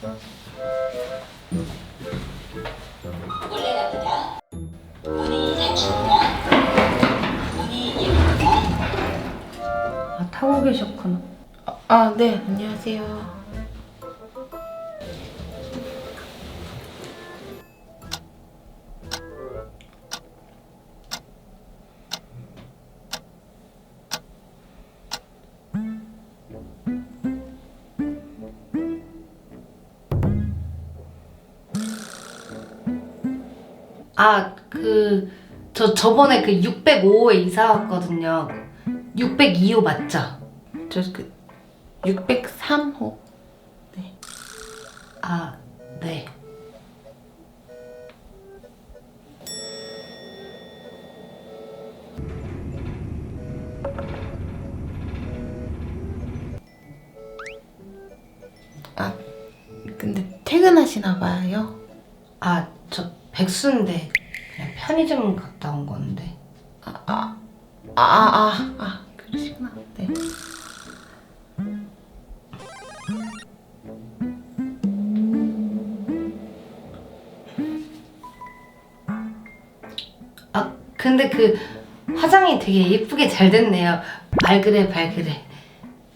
아, 타고 계셨구나. 아, 네, 안녕하세요. 아, 그, 저 저번에 그 605호에 이사 왔거든요. 602호 맞죠? 저 그 603호. 아, 네. 아, 근데 퇴근하시나 봐요. 아, 저 백수인데 그냥 편의점 갔다 온 건데. 아, 아, 아, 아, 아, 그러시구나. 네. 아, 근데 그 화장이 되게 예쁘게 잘 됐네요. 발그레 발그레.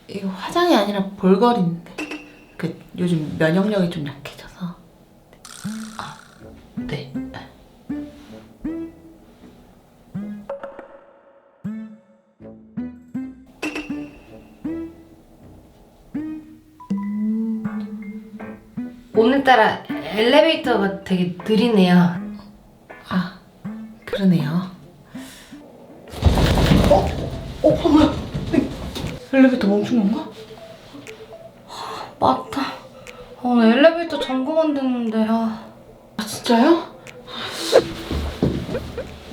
이거 화장이 아니라 볼거리인데. 그 요즘 면역력이 좀 약해져서. 네. 오늘따라 엘리베이터가 되게 느리네요. 아, 그러네요. 어? 어, 뭐야? 엘리베이터 멈춘 건가? 맞다. 아, 오늘 엘리베이터 점검한다는데 아. 아, 진짜요?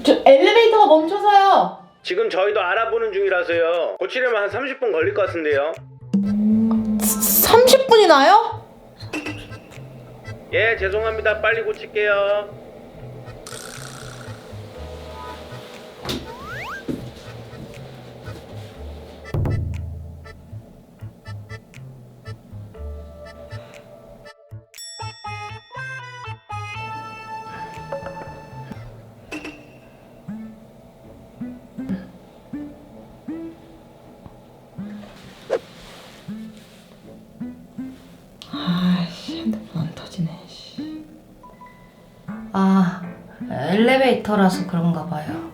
저 엘리베이터가 멈춰서요. 지금 저희도 알아보는 중이라서요. 고치려면 한 30분 걸릴 것 같은데요. 30분이나요? 예, 죄송합니다. 빨리 고칠게요. 엘리베이터라서 그런가 봐요.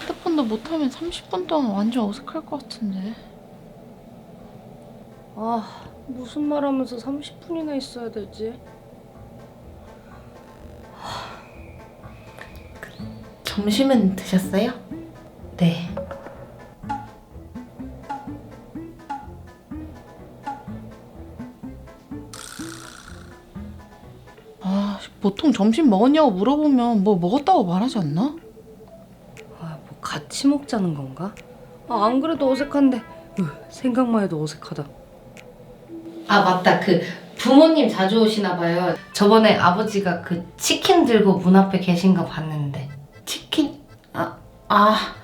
핸드폰도 못하면 30분 동안 완전 어색할 것 같은데. 아, 무슨 말 하면서 30분이나 있어야 되지? 점심은 드셨어요? 네. 보통 점심 먹었냐고 물어보면 뭐 먹었다고 말하지 않나? 아, 뭐 같이 먹자는 건가? 아, 안 그래도 어색한데 으, 생각만 해도 어색하다. 아, 맞다. 그 부모님 자주 오시나 봐요. 저번에 아버지가 그 치킨 들고 문 앞에 계신 거 봤는데. 치킨? 아, 아,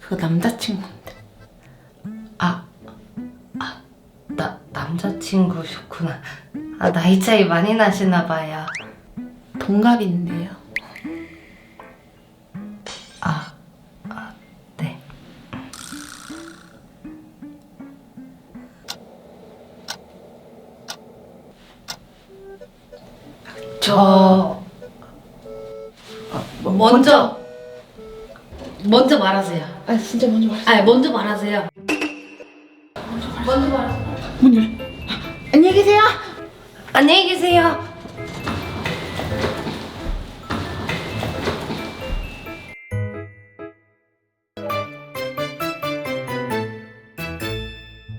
그거 남자친구인데. 아, 아, 나 남자친구셨구나. 아, 나이 차이 많이 나시나 봐요. 동갑인데요. 아, 아, 네. 저 뭐, 먼저 먼저 말하세요. 아, 진짜 먼저 말해. 아, 먼저 말하세요. 먼저 말하세요. 문 열어. 안녕히 계세요. 안녕히 계세요.